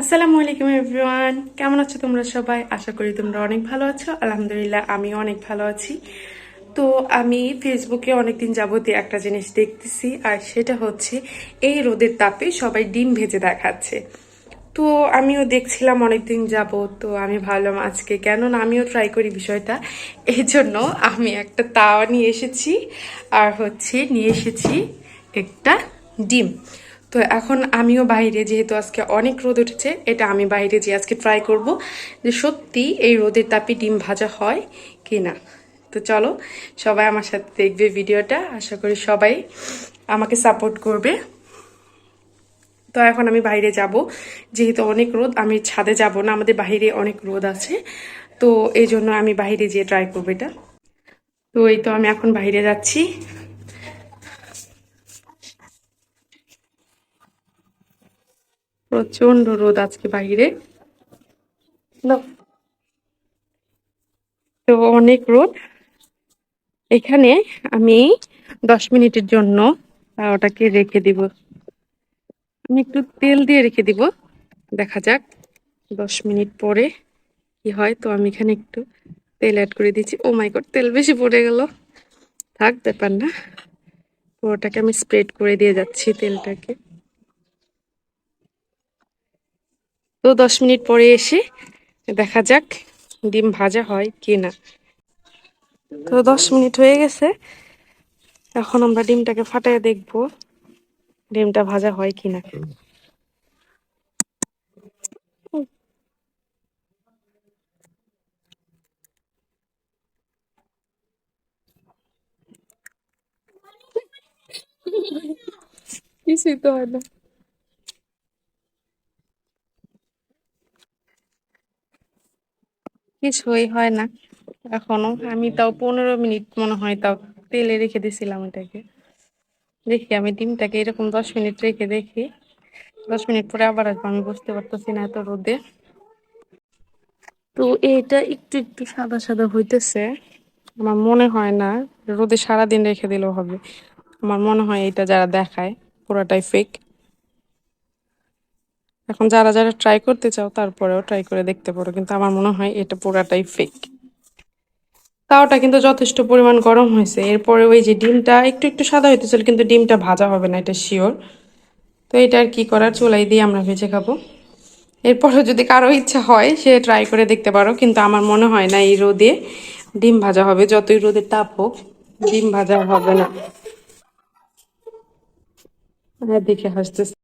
আসসালামু আলাইকুম, এভরিওয়ান। কেমন আছো তোমরা সবাই? আশা করি তোমরা অনেক ভালো আছো। আলহামদুলিল্লাহ আমি অনেক ভালো আছি। তো আমি ফেসবুকে অনেকদিন যাবতীয় একটা জিনিস দেখতেছি, আর সেটা হচ্ছে এই রোদের তাপে সবাই ডিম ভেজে দেখাচ্ছে। তো আমিও দেখছিলাম অনেকদিন যাব তো আমি ভাবলাম আজকে কেন না আমিও ট্রাই করি বিষয়টা। এই জন্য আমি একটা তাওয়া নিয়ে এসেছি, আর হচ্ছে নিয়ে এসেছি একটা ডিম। তো এখন আমিও বাইরে, যেহেতু আজকে অনেক রোদ উঠেছে, এটা আমি বাইরে যে আজকে ট্রাই করব যে সত্যি এই রোদের তাপে ডিম ভাজা হয় কি না তো চলো, সবাই আমার সাথে দেখবে ভিডিওটা, আশা করি সবাই আমাকে সাপোর্ট করবে। তো এখন আমি বাইরে যাব, যেহেতু অনেক রোদ, আমি ছাদে যাব না, আমাদের বাইরে অনেক রোদ আছে, তো এই জন্য আমি বাইরে যেয়ে ট্রাই করব এটা। তো এই তো আমি এখন বাইরে যাচ্ছি। প্রচণ্ড রোদ আজকে বাইরে। তো অনেক রোদ। এখানে আমি দশ মিনিটের জন্য ওটাকে রেখে দিব। আমি একটু তেল দিয়ে রেখে দিব। দেখা যাক দশ মিনিট পরে কি হয়। তো আমি এখানে একটু তেল অ্যাড করে দিচ্ছি ও মাই গড তেল বেশি পড়ে গেল। থাক ব্যাপার না। পুরোটাকে আমি স্প্রেড করে দিয়ে যাচ্ছি তেলটাকে। তো দশ মিনিট পরে এসে দেখা যাক ডিম ভাজা হয় কি না তো দশ মিনিট হয়ে গেছে। এখন আমরা ডিমটাকে ফাটায় দেখব ডিমটা ভাজা হয় কি না কিছুই তো হয় না। কিছুই হয় না। এখনও। আমি তাও পনেরো মিনিট মনে হয় তাও তেলে রেখে দিয়েছিলাম এটাকে দেখি আমি ডিমটাকে এরকম দশ মিনিট রেখে দেখি। দশ মিনিট পরে আবার আসব, আমি বুঝতে পারতেছি না এত রোদে। তো এটা একটু একটু সাদা সাদা হইতেছে। আমার মনে হয় না, রোদে সারাদিন রেখে দিলেও হবে। আমার মনে হয় এটা যারা দেখায়, পুরোটাই ফেক এখন যারা যারা ট্রাই করতে চাও, তারপরেও ট্রাই করে দেখতে পারো। কিন্তু আমার মনে হয় এটা পুরাটাই ফেক তাওটা কিন্তু যথেষ্ট পরিমাণ গরম হয়েছে। এরপরে ওই যে ডিমটা, একটু একটু সাদা হইতেছিল, কিন্তু ডিমটা ভাজা হবে না, এটা শিওর তো এটা আর কি করার? চুলাই দিয়ে আমরা ভেজে খাব। এরপরে যদি কারও ইচ্ছা হয়, সে ট্রাই করে দেখতে পারো। কিন্তু আমার মনে হয় না এই রোদে ডিম ভাজা হবে। যতই রোদে তাপ হোক, ডিম ভাজা হবে না। দেখে হাসতেছে।